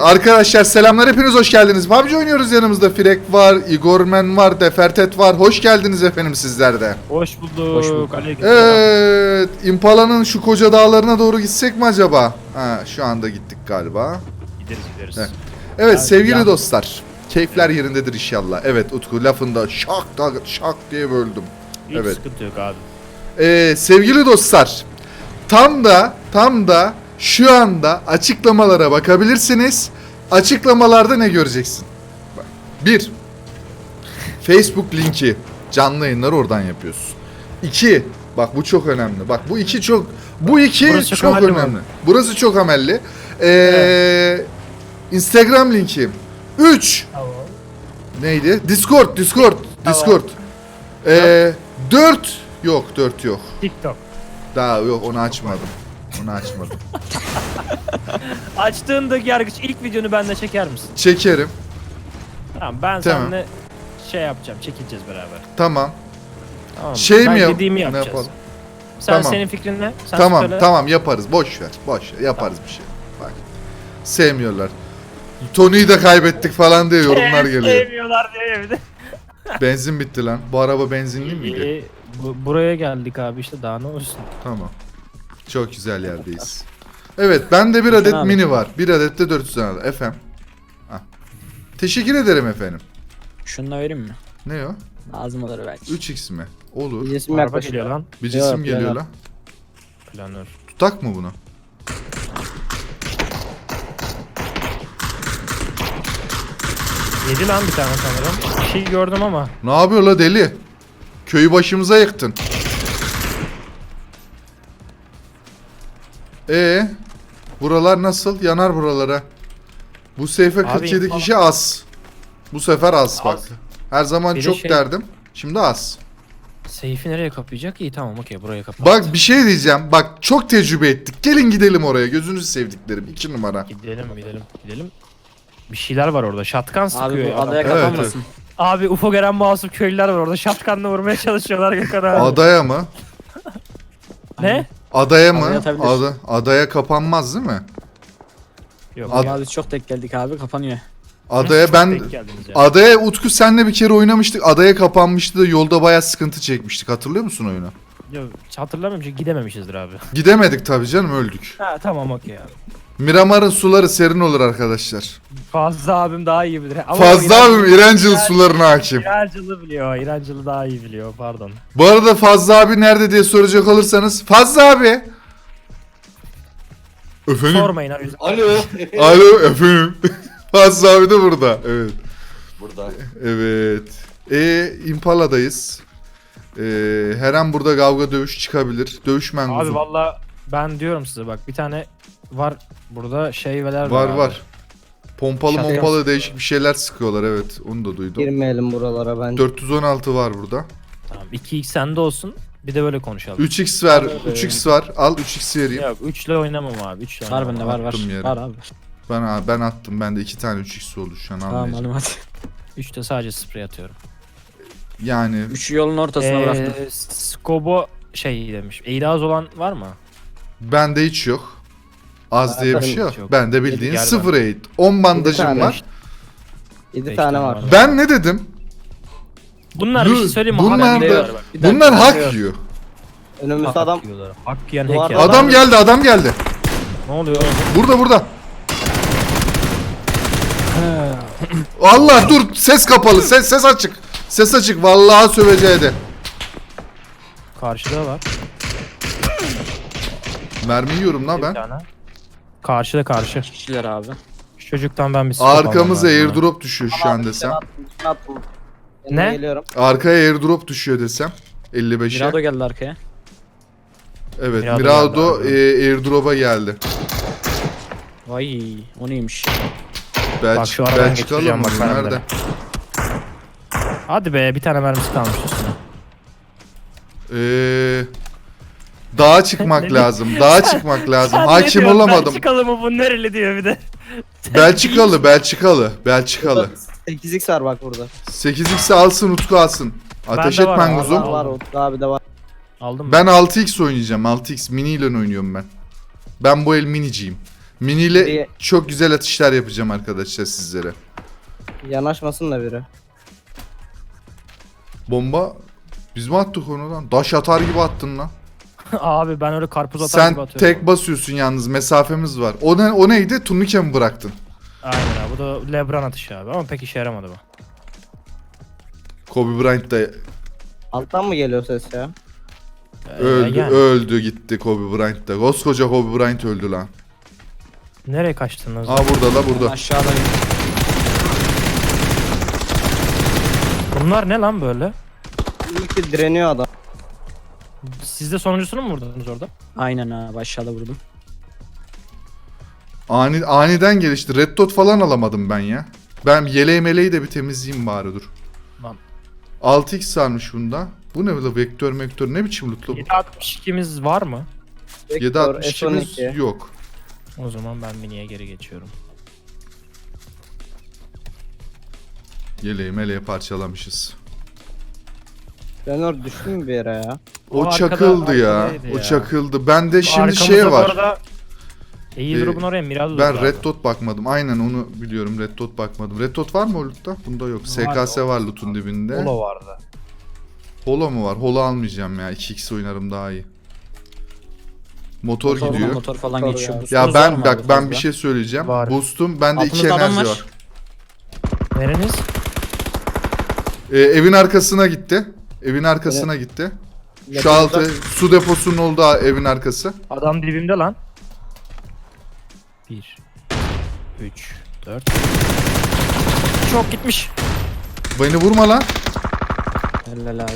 Arkadaşlar selamlar hepiniz hoş geldiniz. PUBG oynuyoruz yanımızda Firek var, Igormen var, Defertet var. Hoş geldiniz efendim sizler de. Hoş bulduk. Hoş bulduk. Evet, Impala'nın şu koca dağlarına doğru gitsek mi acaba? Ha, şu anda gittik galiba. Gideriz gideriz. Evet. Evet Ya- sevgili ya- dostlar. Keyifler yerindedir inşallah. Evet Utku lafında şak şak diye böldüm. Hiç evet. sıkıntı yok abi. Ee, sevgili dostlar, tam da tam da şu anda açıklamalara bakabilirsiniz. Açıklamalarda ne göreceksin? Bak, Bir, Facebook linki. Canlı yayınları oradan yapıyorsun. İki, bak bu çok önemli. Bak bu iki çok, bu iki Burası çok çok, mi önemli. Burası çok amelli. Ee, Instagram linki. Üç, neydi? Discord, Discord, Discord. Ee, dört, yok dört yok. TikTok. Daha yok onu açmadım. Onu açmadım. Açtığında yargıç ilk videonu bende çeker misin? Çekerim. Tamam ben Tamam. seninle şey yapacağım. Çekileceğiz beraber. Tamam. Tamam. mı? Şey ben mi yap- dediğimi ne yapacağız. yapalım? Sen Tamam. senin fikrin ne? Sen tamam söyle. tamam yaparız. Boş ver. Boş ver. Yaparız bir şey. Bak. Sevmiyorlar. Tony'yi de kaybettik falan diye yorumlar geliyor. Sevmiyorlar diye bir de. Benzin bitti lan. Bu araba benzinli miydi? Ee, bu- buraya geldik abi işte daha ne olsun. Tamam. Çok güzel yerdeyiz. Evet bende bir adet abi. mini var. Bir adet de 400 tane. Efendim. Ah. Teşekkür ederim efendim. Şunu da vereyim mi? Ne o? Lazım olur belki. 3x mi? Olur. Bir cisim Araba yaklaşıyor. geliyor lan. Bir Yok, cisim geliyor yok. lan. Planör. Tutak mı bunu? Yedi lan bir tane sanırım. Bir şey gördüm ama. Ne yapıyor la deli? Köyü başımıza yıktın. Ee, buralar nasıl? Yanar buralara. Bu seyfe Abi 47 info- kişi az. Bu sefer az, bak. Az. Her zaman Bir de çok şey- derdim. Şimdi az. Seyfi nereye kapayacak? İyi tamam okey buraya kapat. Bak bir şey diyeceğim. Bak çok tecrübe ettik. Gelin gidelim oraya. Gözünüzü sevdiklerim. 2 numara. Gidelim gidelim gidelim. Bir şeyler var orada. Şatkan sıkıyor Abi bu adam. adaya Evet, kapanmasın. Abi UFO gören masum köylüler var orada. Şatkanla vurmaya çalışıyorlar Gökhan abi. Adaya mı? ne? Adaya mı? Adaya atabilir. Ada, adaya kapanmaz değil mi? Yok. Ad- Ad... biz çok tek geldik abi kapanıyor. Adaya ben Denk geldiniz ya. Adaya Utku senle bir kere oynamıştık. Adaya kapanmıştı da yolda bayağı sıkıntı çekmiştik. Hatırlıyor musun oyunu? Yok, hatırlamıyorum çünkü gidememişizdir abi. Gidemedik tabii canım öldük. Ha tamam okey abi. Miramar'ın suları serin olur arkadaşlar. Fazla abim daha iyi bilir. Ama Fazla abim İrencil sularına hakim. İrancılı biliyor. İrancılı daha iyi biliyor pardon. Bu arada Fazla abi nerede diye soracak olursanız. Fazla abi. Efendim? Sormayın abi. Alo. Alo efendim. Fazla abi de burada. Evet. Burada. Evet. E Impala'dayız. E, her an burada kavga dövüş çıkabilir. Dövüşmen Abi kuzum. valla ben diyorum size bak bir tane var burada şeyveler Var var. Pompalı Şaka mompalı değişik bir şeyler sıkıyorlar evet. Onu da duydum. Girmeyelim buralara bence. 416 var burada. Tamam 2x sende olsun. Bir de böyle konuşalım. 3x ver. Abi, 3x var. Al 3x vereyim. Yok 3 ile oynamam abi. 3 ile Var oynamam. bende var var. attım yere. Var abi. Ben ben attım. Bende iki tane 3x oldu şu an Tamam anlayacağım. alayım hadi. 3'te sadece sprey atıyorum. Yani Üç yolun ortasına bıraktım. Ee, Skobo şey demiş. Eğri az olan var mı? bende hiç yok. Az diye bir şey yok. yok. Bende bildiğin Gel 0 8. 10 bandajım tane. var. 7 Beş tane tane var. var. Ben ne dedim? Bunlar bir şey söyleyeyim mi? Bunlar da-. Bir dakika, Bunlar hak yiyor. Önümüzde adam. Hak yiyen hack yer. Adam- Adam geldi, adam geldi. Ne oluyor? Burada burada. Allah dur ses kapalı. Ses ses açık. Ses açık. Vallahi söveceği de. Karşıda var. Mermi yiyorum la Bir ben. tane. Karşıda karşı. Kişiler abi. Şu çocuktan ben bir scope almam Arkamıza lazım. airdrop düşüyor şu an desem. Ne? Geliyorum. Arkaya airdrop düşüyor desem. 55'e. Mirado geldi arkaya. Evet Mirado Mirado geldi e, airdrop'a geldi. Vay o neymiş? Belç Bak şu aradan Belçikalı geçireceğim mı? bak ben Nerede? de. Hadi be bir tane mermisi kalmış üstüne. Ee, dağa çıkmak lazım. Dağa çıkmak lazım. Sen ne Hakim diyorsun? olamadım. Belçikalı mı bu nereli diyor bir de. Belçikalı, Belçikalı, Belçikalı. 8x var bak burada. 8x'i alsın Utku alsın. Ateş Bende var etmen abi, kuzum. al. Var Utku abi de var. Aldın mı? Ben 6x oynayacağım. 6x mini ile oynuyorum ben. Ben bu el miniciyim. Miniyle Bir- çok güzel atışlar yapacağım arkadaşlar sizlere. Yanaşmasın da biri. Bomba biz mi attık onu lan? Daş atar gibi attın lan. Abi ben öyle karpuz atar gibi Sen atıyorum. tek basıyorsun yalnız mesafemiz var. O ne o neydi? Turnike mi bıraktın? Aynen abi bu da Lebron atışı abi ama pek işe yaramadı bu. Kobe Bryant da Alttan mı geliyor ses ya? Ee, öldü, yani. öldü gitti Kobe Bryant da. Koskoca Kobe Bryant öldü lan. Nereye kaçtınız? Aa burada la burada. Aşağıdayım. Bunlar ne lan böyle? İlk direniyor adam. Siz de sonuncusunu mu vurdunuz orada? Aynen abi aşağıda vurdum. Ani, aniden gelişti. Red dot falan alamadım ben ya. Ben yeleği meleği de bir temizleyeyim bari dur. Lan. 6x varmış bunda. Bu ne böyle vektör mektör ne biçim lootlu bu? 762'miz var mı? Vektör, 762'miz S12. yok. O zaman ben miniye geri geçiyorum. Yeleği meleği parçalamışız. Dönür düştü mü bir yere ya? O, O arkada- çakıldı ya. arkadaydı O ya. çakıldı. Bende şimdi Arkamızda şey bu var. arada Airdrop'un oraya Mirado Ben Red. Dot bakmadım. Aynen onu biliyorum. Red Dot bakmadım. Red Dot var mı o lootta? Bunda yok. SKS var loot'un dibinde. Polo vardı. Holo mu var? Holo almayacağım ya. 2x oynarım daha iyi. Motor, Motor, gidiyor. motor falan Motor geçiyor. ya. Boostunuz Ya var ben bak ben fazla? bir şey söyleyeceğim. Var. Boost'um bende iki adam enerji var. var. Nereniz? Ee, evin arkasına gitti. Evin arkasına gitti. Şu altı su deposunun olduğu evin arkası. Adam dibimde lan. 1 3 4 Çok gitmiş. Beni vurma lan. Helal abi.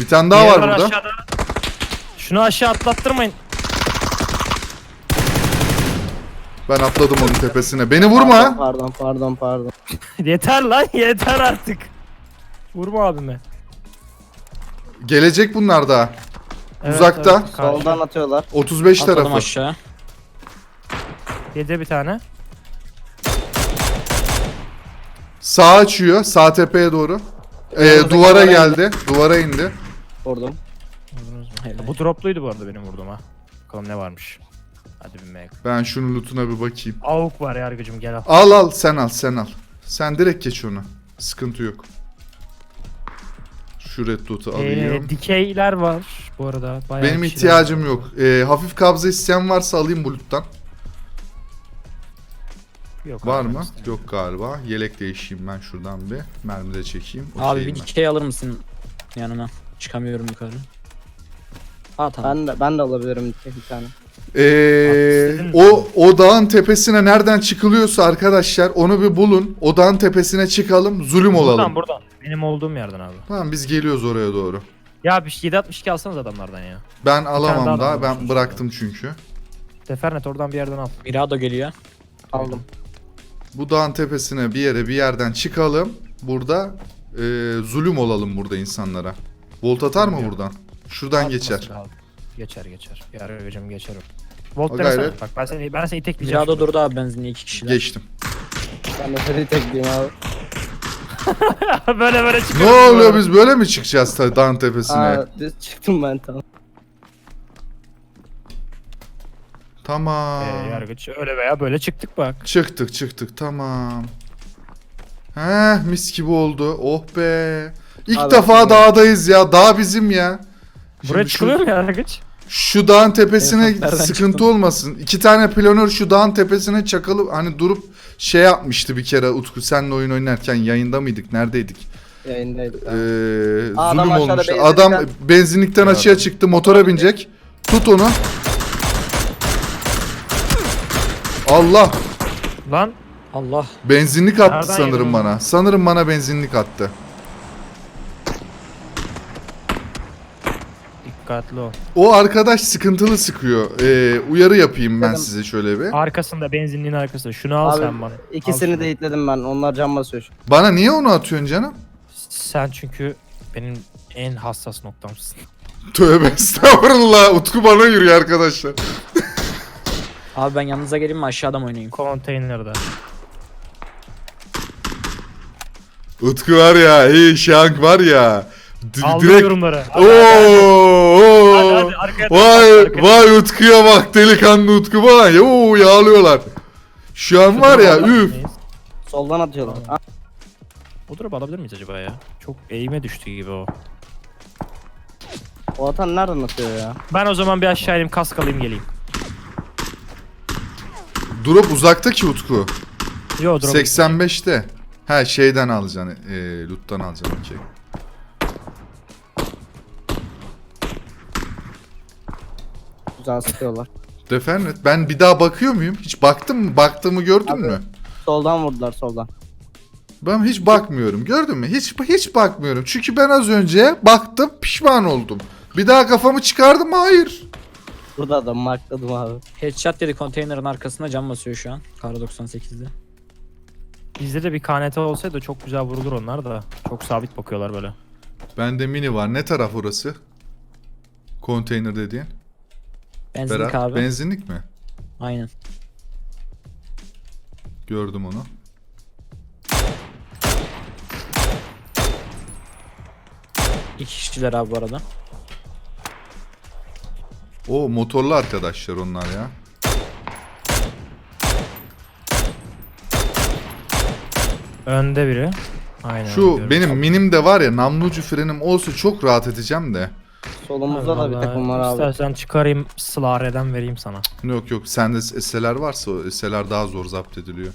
Bir tane daha Diğeri var burada. aşağıda. Şunu aşağı atlattırmayın. Ben atladım onun tepesine. Beni Pardon, vurma. Pardon pardon pardon. yeter lan yeter artık. Vurma abime. Gelecek bunlar daha. Evet, Uzakta. evet, karşı. Soldan atıyorlar. 35 Atladım tarafı. aşağı. Yedi bir tane. Sağ açıyor. Sağ tepeye doğru. Ee, Yanımızdaki duvara duvara geldi. Duvara indi. Vurdum. Vurdunuz mu? Helal. Bu dropluydu bu arada benim vurduğum ha. Bakalım ne varmış. Hadi bir mek. Ben şunun lootuna bir bakayım. Avuk var yargıcım gel al. Al al sen al sen al. Sen direkt geç onu. Sıkıntı yok. Şu red dot'u Ee, alayım. dikeyler var bu arada. Bayağı Benim bir şeyler ihtiyacım var. yok. Ee, hafif kabza isteyen varsa alayım bu loot'tan. Yok Var abi, mı? istemiyorum. Yok galiba. Yelek değişeyim ben şuradan bir. Mermi de çekeyim. Abi Okeyim bir ben. dikey alır mısın yanına? Çıkamıyorum yukarı. Ha tamam. Ben de ben de alabilirim bir tane. Ee, o o dağın tepesine nereden çıkılıyorsa arkadaşlar onu bir bulun. O dağın tepesine çıkalım. Zulüm olalım. Buradan buradan. Benim olduğum yerden abi. Tamam biz geliyoruz oraya doğru. Ya bir 762 alsanız adamlardan ya. Ben alamam daha daha. da Ben bıraktım çünkü. Sefernet oradan bir yerden al. Mirado geliyor. Aldım. Bu dağın tepesine bir yere bir yerden çıkalım. Burada e, zulüm olalım burada insanlara. Volt atar mı buradan? Şuradan Atması geçer. lazım. Geçer geçer. Yargıcım geçer o. Volt gayret. Bak ben seni ben seni itekleyeceğim. Mirado durdu abi benzinli iki kişiler. Geçtim. Ben de seni tekleyeyim abi. böyle böyle Ne çıkıyoruz. oluyor biz böyle mi çıkacağız ta- dağın tepesine? Aa, düz çıktım ben tamam. Tamam. Ee, yargıç öyle veya böyle çıktık bak. Çıktık çıktık tamam. Heh mis gibi oldu. Oh be. İlk Abi, defa dağdayız ya. Dağ bizim ya. Buraya Şimdi şu- çıkılıyor mu yargıç? Şu dağın tepesine Evet, nereden sıkıntı çıktın? olmasın. İki tane planör şu dağın tepesine çakalı hani durup şey yapmıştı bir kere Utku senle oyun oynarken yayında mıydık neredeydik? Yayındaydı. Ee, adam zulüm aşağıda olmuştu. benzinlikten- Adam benzinlikten açığa çıktı motora binecek. Tut onu. Allah Lan Allah. benzinlik attı Nereden sanırım yedin onu? bana. Sanırım bana benzinlik attı. Dikkatli ol. O arkadaş sıkıntılı sıkıyor. Ee, uyarı yapayım ben Dedim. size şöyle bir. Arkasında benzinliğin arkasında. Şunu al Abi, sen bana. Al İkisini şunu. de hitledim ben. Onlar can basıyor. Bana niye onu atıyorsun canım? Sen çünkü benim en hassas noktamsın. Tövbe estağfurullah. Utku bana yürüyor arkadaşlar. Abi ben yanınıza geleyim mi aşağıdan oynayayım? Konteynerda. Utku var ya, iyi şank var ya. D- Aldım direkt yorumları. Hadi, hadi, oo. hadi, hadi, arkaya Vay arkaya. vay Utku'ya bak delikanlı Utku vay. Oo yağlıyorlar. Şu an var ya üf. Soldan atıyorlar. Tamam. O drop alabilir miyiz acaba ya? Çok eğime düştü gibi o. O atan nereden atıyor ya? Ben o zaman bir aşağı ineyim kask alayım geleyim. Drop uzakta ki Utku. Yo drop. 85'te. Ha şeyden alacaksın. E, loot'tan alacaksın okey. Güzel sıkıyorlar. Defernet ben bir daha bakıyor muyum? Hiç baktım mı? Baktığımı gördün Abi. mü? Soldan vurdular soldan. Ben hiç bakmıyorum. Gördün mü? Hiç hiç bakmıyorum. Çünkü ben az önce baktım, pişman oldum. Bir daha kafamı çıkardım mı? Hayır. Burada adam markladım abi. Headshot dedi konteynerin arkasında cam basıyor şu an. Kar 98'de. Bizde de bir KNT olsaydı çok güzel vurulur onlar da. Çok sabit bakıyorlar böyle. Bende mini var. Ne taraf orası? Konteyner dediğin. Benzinlik Berat, abi. benzinlik mi? Aynen. Gördüm onu. İki kişiler abi bu arada. O motorlu arkadaşlar onlar ya. Önde biri. Aynen. Şu benim minim de var ya namlucu frenim olsa çok rahat edeceğim de. Solumuzda da bir takım var abi. İstersen çıkarayım Slare'den vereyim sana. Yok yok sende SLR varsa o SLR daha zor zapt ediliyor.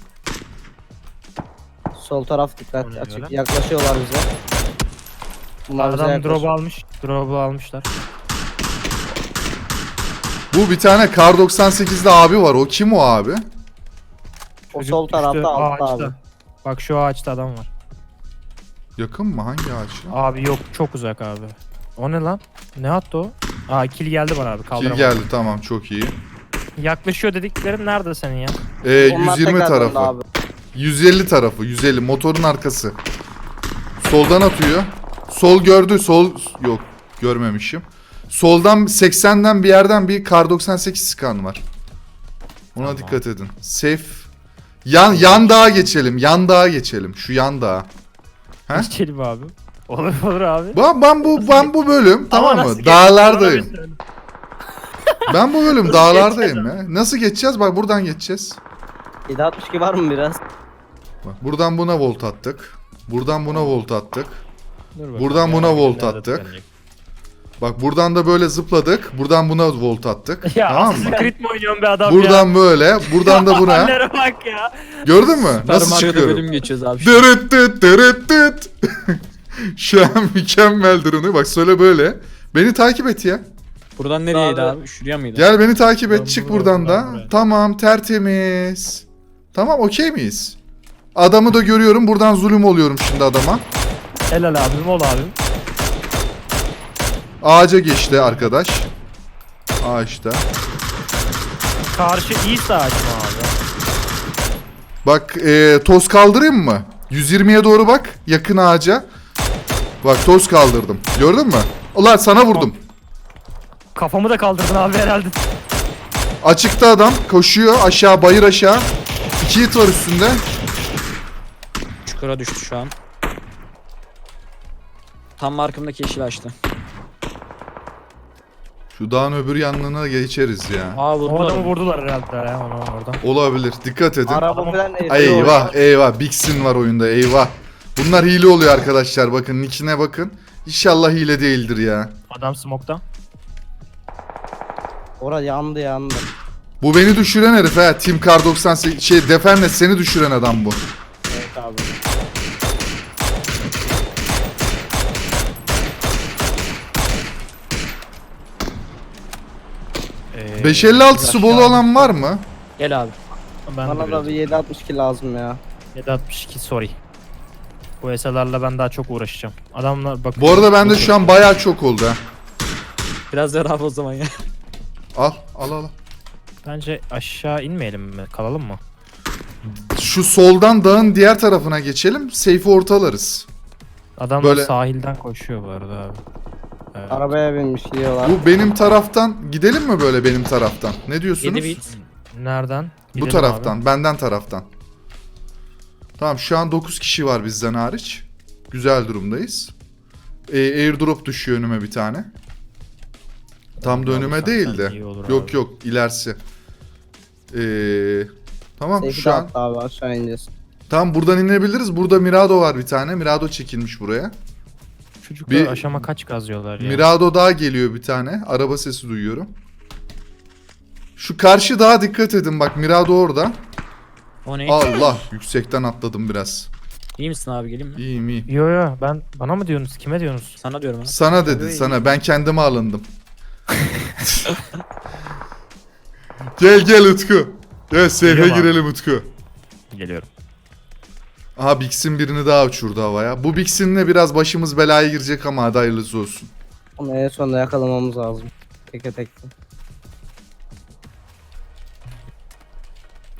Sol taraf dikkat açık. böyle? Yaklaşıyorlar bize. Bunlar bize Adam yaklaşıyor. drop almış. Drop'u almışlar. Bu bir tane Kar 98'de abi var. O kim o abi? O Çocuk sol tarafta altta ağaçta. abi. Bak şu ağaçta adam var. Yakın mı? Hangi ağaç? ya? Abi yok çok uzak abi. O ne lan? Ne attı o? Aa kill geldi bana abi Kill kaldıramadım. geldi tamam çok iyi. Yaklaşıyor dediklerin nerede senin ya? Ee, Onlar 120 tekrar döndü tarafı. Abi. 150 tarafı. 150 motorun arkası. Soldan atıyor. Sol gördü. Sol yok görmemişim. Soldan 80'den bir yerden bir kar 98 skan var. Ona Tamam. dikkat edin. Safe. Yan yan dağa geçelim. Yan dağa geçelim. Şu yan dağa. He? Geçelim abi. Olur olur abi. Ben, ben bu ben bu bölüm tamam Ama mı? Dağlardayım. Ben bu bölüm Nasıl dağlardayım ya. Nasıl geçeceğiz? Bak buradan geçeceğiz. 762 var mı biraz? Bak buradan buna volt attık. Buradan buna volt attık. Dur Buradan ya, buna volt attık. Bak buradan da böyle zıpladık. Buradan buna volt attık. Ya tamam mı? Creed mi oynuyorsun be adam ya? Buradan böyle. Buradan da buna. Hallere bak ya. Gördün mü? Nasıl çıkıyorum? bölüm geçiyoruz abi. Dırıt dıt dırıt dıt. Şu an mükemmeldir onu. Bak söyle böyle. Beni takip et ya. Buradan nereyeydi Abi. abi? Şuraya mıydı? Gel beni takip et. Ben Çık buradan da. Tamam tertemiz. Tamam okey miyiz? Adamı da görüyorum. Buradan zulüm oluyorum şimdi adama. Helal abim ol abim. Ağaca geçti arkadaş. Ağaçta. Karşı iyi ağaç mı abi? Bak e, toz kaldırayım mı? 120'ye doğru bak. Yakın ağaca. Bak toz kaldırdım. Gördün mü? Ulan sana vurdum. Kafamı da kaldırdın abi herhalde. Açıkta adam. Koşuyor. Aşağı bayır aşağı. İki hit var üstünde. Çukura düştü şu an. Tam markımdaki yeşil açtı. Şu dağın öbür yanına geçeriz ya. Aa O adamı vurdular. vurdular herhalde ya onu oradan. Olabilir. Dikkat edin. Araba falan eyvah eyvah. Bixin var oyunda eyvah. Bunlar hile oluyor arkadaşlar. Bakın nickine bakın. İnşallah hile değildir ya. Adam smoke'ta. Orada yandı yandı. Bu beni düşüren herif ha. Team Car 98 şey Defernet seni düşüren adam bu. Evet abi. Ee, 556'sı bolu olan var mı? Gel abi. Ben Bana da bir 762 lazım ya. 762 sorry. Bu eserlerle ben daha çok uğraşacağım. Adamlar bak. Bu arada bende şu an bayağı çok oldu ha. Biraz ver abi o zaman ya. Al al al. Bence aşağı inmeyelim mi? Kalalım mı? Şu soldan dağın diğer tarafına geçelim. Safe'i ortalarız. Adam Böyle- sahilden koşuyor bu arada abi. Evet. Arabaya binmiş gidiyorlar. Bu benim taraftan gidelim mi böyle benim taraftan? Ne diyorsunuz? 7 bit. Nereden? Bu Gidelim taraftan, abi. benden taraftan. Tamam şu an 9 kişi var bizden hariç. Güzel durumdayız. e, airdrop düşüyor önüme bir tane. Tam da önüme değil de. Yok abi. yok ilerisi. Ee, tamam Safe'i şu an. abi aşağı ineceğiz. Tamam buradan inebiliriz. Burada Mirado var bir tane. Mirado çekilmiş buraya. Çocuklar Bir- aşama kaç kazıyorlar ya. Mirado daha geliyor bir tane. Araba sesi duyuyorum. Şu karşı dağa dikkat edin bak Mirado orada. O ne? Allah yüksekten atladım biraz. İyi misin abi geleyim mi? İyiyim iyi. Yo yo ben bana mı diyorsunuz kime diyorsunuz? Sana diyorum ha. Sana dedi Öyle sana ben kendime alındım. gel gel Utku. Gel seyfe Geliyorum abi. girelim Utku. Geliyorum. Aha Bix'in birini daha uçurdu havaya. Bu Bix'inle biraz başımız belaya girecek ama hadi hayırlısı olsun. Onu en sonunda yakalamamız lazım. Teke tek.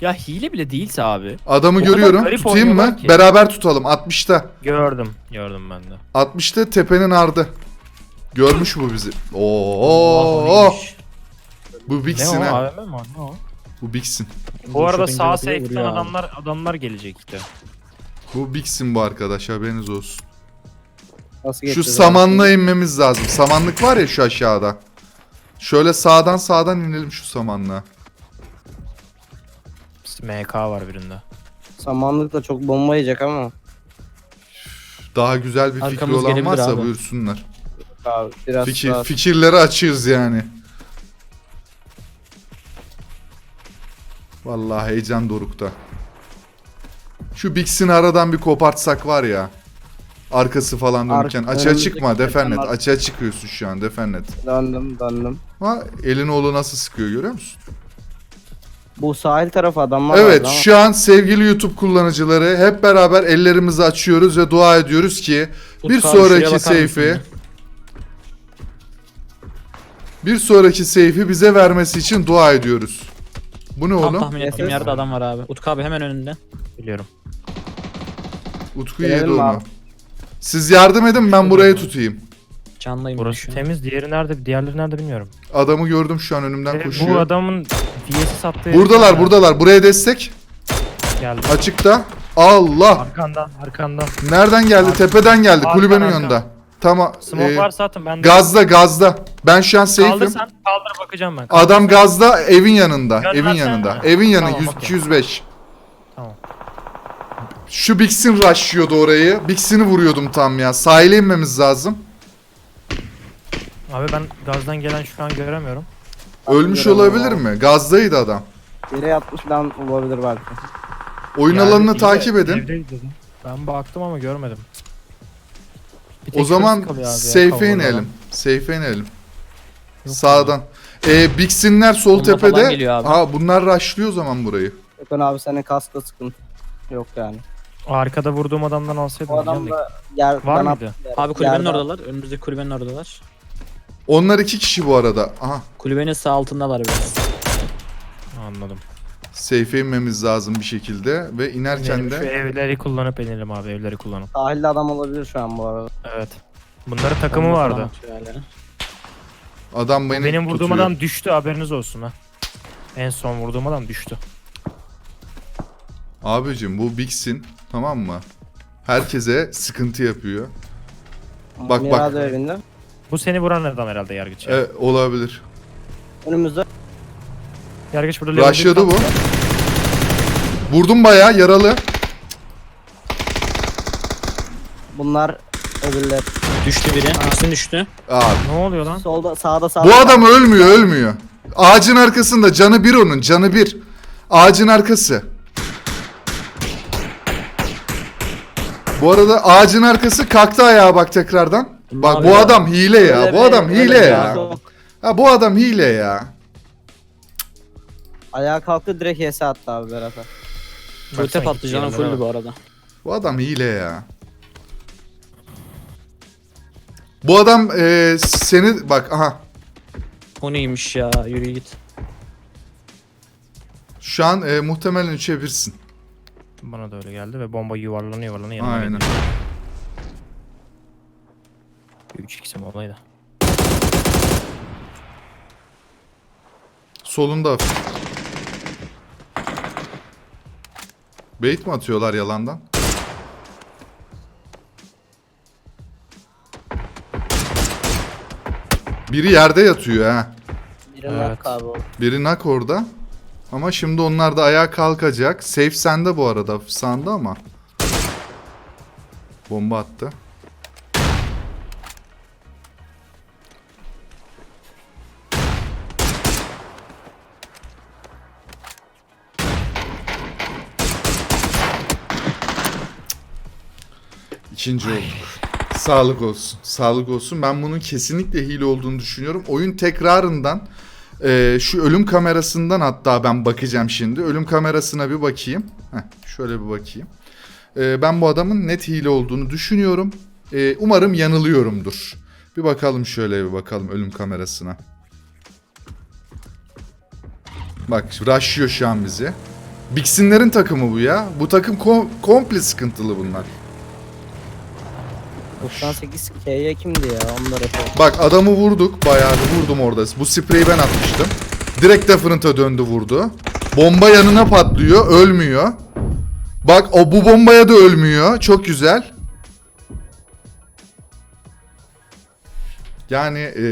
Ya hile bile değilse abi. Adamı O kadar görüyorum. garip Tutayım mı? oynuyorlar ki. Beraber tutalım. 60'ta. Gördüm. Gördüm ben de. 60'ta tepenin ardı. Görmüş bu bizi. Allah, Oo. neymiş? Bu Ne o ha. AVM mi o? Ne o? Bu Bix'in. Bu arada Shopping sağ yapıyor, safe'den vuruyor abi. adamlar adamlar gelecek işte. Bu Bix'in bu arkadaş haberiniz olsun. Nasıl Şu geçeceğiz samanlığa inmemiz lazım. Samanlık var ya şu aşağıda. Şöyle sağdan sağdan inelim şu samanlığa. MK var birinde. abi? Samanlık da çok bomba yiyecek ama. Daha güzel bir fikri Arkamız olan gelebilir varsa abi. buyursunlar. Abi biraz Fikir, daha- fikirleri açığız yani. Vallahi heyecan dorukta. Şu Bix'ini aradan bir kopartsak var ya. Arkası falan Ar- dönürken. Açığa çıkma Defennet. tepeler- Açığa çıkıyorsun şu an Defennet. Döndüm döndüm. Ama elin oğlu nasıl sıkıyor görüyor musun? Bu sahil tarafı adamlar vardı Evet ama şu an sevgili YouTube kullanıcıları hep beraber ellerimizi açıyoruz ve dua ediyoruz ki bir Utku abi, şuraya sonraki bakar seyfi bir sonraki seyfi bize vermesi için dua ediyoruz. Bu ne Tam oğlum? tahmin ettiğim yerde adam var abi. Utku abi hemen önünde. Biliyorum. Utku Gelelim yedi mi onu. abi? Siz yardım edin ben burayı tutayım. Canlıyım Burası şu an. temiz. Diğeri nerede? Diğerleri nerede bilmiyorum. Adamı gördüm şu an önümden Ve koşuyor. bu adamın VS'i sattığı Buradalar buradalar. Buraya destek. Geldi. Açıkta. Allah. Arkandan, arkandan. Nereden geldi? Arka- Tepeden geldi. Arka, Kulübenin arka. yanında. Tamam. Smoke ee, varsa atın ben de. gazda gazda. Ben şu an Kaldır safe'im. sen. Kaldır bakacağım ben. Adam gazda evin yanında. Göndersen evin yanında. mi? Evin yanı Tamam, 100 okey. 205. Tamam. Şu Bix'in rushlıyordu orayı. Bix'ini vuruyordum tam ya. Sahile inmemiz lazım. Abi ben gazdan gelen şu an göremiyorum. Ölmüş olabilir abi. mi? Gazdaydı adam. Yere yatmış falan olabilir belki. Oyun Yani alanını iyi de takip edin. evdeydi dedim. Ben baktım ama görmedim. Bir O zaman şurası kalıyor abi ya, safe'e inelim. Safe'e inelim. Yok Sağdan. Ee, Bix'inler sol Bomba falan tepede. geliyor abi. Ha bunlar rushlıyor o zaman burayı. Gökhan abi senin kaskta sıkıntı. Yok yani. O arkada vurduğum adamdan alsaydım. Bu adam da yer, Var mıydı? Abi kulübenin yerden- oradalar. Önümüzdeki kulübenin oradalar. Onlar iki kişi bu arada. Aha. Kulübenin sağ altındalar biraz. Anladım. Safe'e inmemiz lazım bir şekilde. Ve inerken İnelim, Şu de evleri kullanıp inelim abi evleri kullanıp. Sahilde adam olabilir şu an bu arada. Evet. Bunların takımı vardı. adam beni Benim vurduğum tutuyor. adam düştü haberiniz olsun ha. En son vurduğum adam düştü. Abicim bu Bix'in tamam mı? Herkese sıkıntı yapıyor. Bak, Mirado bak. evinde. Bu seni vuran adam herhalde Yargıç. ya. E, olabilir. Önümüzde. Yargıç burada level bir Rushladı bu. Vurdum bayağı yaralı. Bunlar öbürler. Düştü biri. İkisinin düştü. Abi. Ne oluyor lan? Solda sağda sağda. Bu adam ölmüyor ölmüyor. Ağacın arkasında canı bir onun canı bir. Ağacın arkası. Bu arada ağacın arkası kalktı ayağa bak tekrardan. Bak bu ya. adam hile ya. Öyle Bu adam öyle hile ya. Ha bu adam hile ya. Ayağa kalktı direkt HS attı abi Berat'a. Tuğte Baksana patlıcanı yerlere fulldü bak. bu arada. Bu adam hile ya. Bu adam e, seni bak aha O neymiş ya yürü git. şu an e, muhtemelen üçebilirsin. Bana da öyle geldi ve bomba yuvarlanıyor yuvarlanıyor yanıma Aynen. geliyor. 3x'im olaydı. Solunda hafif. Bait mi atıyorlar yalandan? Biri yerde yatıyor ha. Birinin Evet. hakkı abi o. Biri nak orada. Ama şimdi onlar da ayağa kalkacak. Safe sende bu arada sağında ama. Bomba attı. İkinci olduk. Sağlık olsun. Sağlık olsun. Ben bunun kesinlikle hile olduğunu düşünüyorum. Oyun tekrarından ee, şu ölüm kamerasından hatta ben bakacağım şimdi. Ölüm kamerasına bir bakayım. Heh, şöyle bir bakayım. Ee, ben bu adamın net hile olduğunu düşünüyorum. Ee, umarım yanılıyorumdur. Bir bakalım şöyle bir bakalım ölüm kamerasına. Bak rushlıyor şu an bizi. Bixinlerin takımı bu ya. Bu takım kom- komple sıkıntılı bunlar. 98 K'ye kimdi ya? Onları. Bak adamı vurduk. Bayağı vurdum orada. Bu spreyi ben atmıştım. Direkt de fırınta döndü vurdu. Bomba yanına patlıyor. Ölmüyor. Bak o bu bombaya da ölmüyor. Çok güzel. Yani e,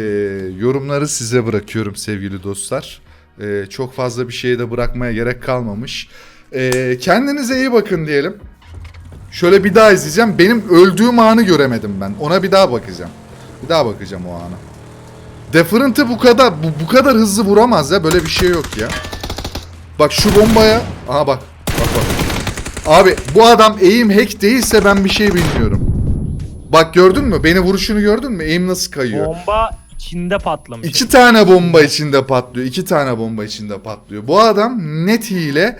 yorumları size bırakıyorum sevgili dostlar. E, çok fazla bir şeye de bırakmaya gerek kalmamış. E, kendinize iyi bakın diyelim. Şöyle bir daha izleyeceğim. Benim öldüğüm anı göremedim ben. Ona bir daha bakacağım. Bir daha bakacağım o ana. Deferent'ı bu kadar bu, bu kadar hızlı vuramaz ya. Böyle bir şey yok ya. Bak şu bombaya. Aha bak. Bak bak. Abi bu adam aim hack değilse ben bir şey bilmiyorum. Bak gördün mü? Beni vuruşunu gördün mü? Aim nasıl kayıyor? Bomba içinde patlamış. İki tane bomba içinde patlıyor. İki tane bomba içinde patlıyor. Bu adam net hile.